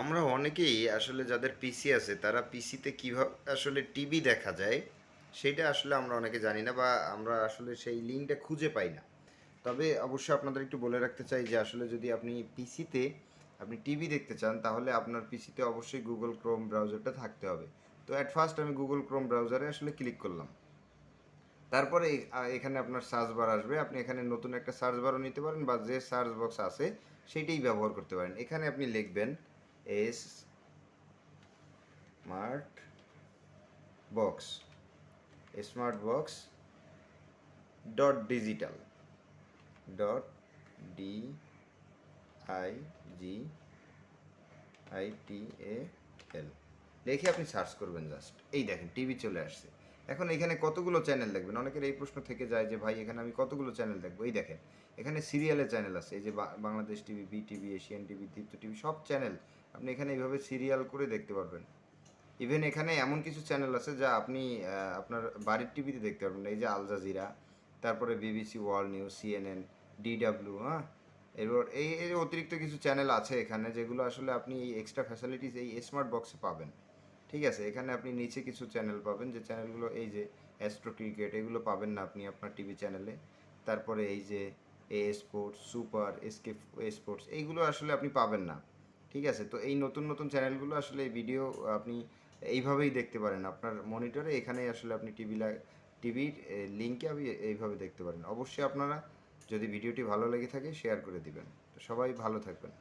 আমরা অনেকেই আসলে যাদের পিসি আছে, তারা পিসিতে কীভাবে আসলে টিভি দেখা যায়, সেটা আসলে আমরা অনেকে জানি না বা আমরা আসলে সেই লিঙ্কটা খুঁজে পাই না। তবে অবশ্যই আপনাদের একটু বলে রাখতে চাই যে, আসলে যদি আপনি পিসিতে আপনি টিভি দেখতে চান, তাহলে আপনার পিসিতে অবশ্যই গুগল ক্রোম ব্রাউজারটা থাকতে হবে। তো অ্যাট ফার্স্ট আমি গুগল ক্রোম ব্রাউজারে আসলে ক্লিক করলাম। তারপরে এখানে আপনার সার্চ বার আসবে। আপনি এখানে নতুন একটা সার্চ বারও নিতে পারেন বা যে সার্চ বক্স আছে সেইটাই ব্যবহার করতে পারেন। এখানে আপনি লিখবেন S smart box smart box dot digital dot D I G I T A L লিখে আপনি সার্চ করবেন জাস্ট এই দেখেন টিভি চলে আসছে। এখন এখানে কতগুলো চ্যানেল দেখবেন? অনেকের এই প্রশ্ন থেকে যায় যে, ভাই, এখানে আমি কতগুলো চ্যানেল দেখব? এই দেখেন, এখানে সিরিয়ালের চ্যানেল আছে। এই যে Bangladesh TV B TV Asian TV Deepto TV সব চ্যানেল আপনি এখানে এইভাবে সিরিয়াল করে দেখতে পারবেন। ইভেন এখানে এমন কিছু চ্যানেল আছে যা আপনি আপনার বাড়ির টিভিতে দেখতে পারবেন। এই যে আল জাজিরা তারপরে BBC world news CNN DW হ্যাঁ? এরপর এই এই অতিরিক্ত কিছু চ্যানেল আছে এখানে যেগুলো আসলে আপনি এই এক্সট্রা ফ্যাসিলিটিস এই স্মার্ট বক্সে পাবেন। ঠিক আছে? এখানে আপনি নিচে কিছু চ্যানেল পাবেন যে চ্যানেলগুলো এই যে অ্যাস্ট্রো ক্রিকেট এগুলো পাবেন না আপনি আপনার টিভি চ্যানেলে তারপরে এই যে A sports super SK sports এইগুলো আসলে আপনি পাবেন না। ঠিক আছে, তো এই নতুন নতুন চ্যানেলগুলো আসলে এই ভিডিও আপনি এইভাবেই দেখতে পারেন। আপনার মনিটরে এখানেই আসলে আপনি টিভি টিভির লিঙ্কে আপনি এইভাবে দেখতে পারেন। অবশ্যই আপনারা যদি ভিডিওটি ভালো লেগে থাকে শেয়ার করে দিবেন। তো সবাই ভালো থাকবেন।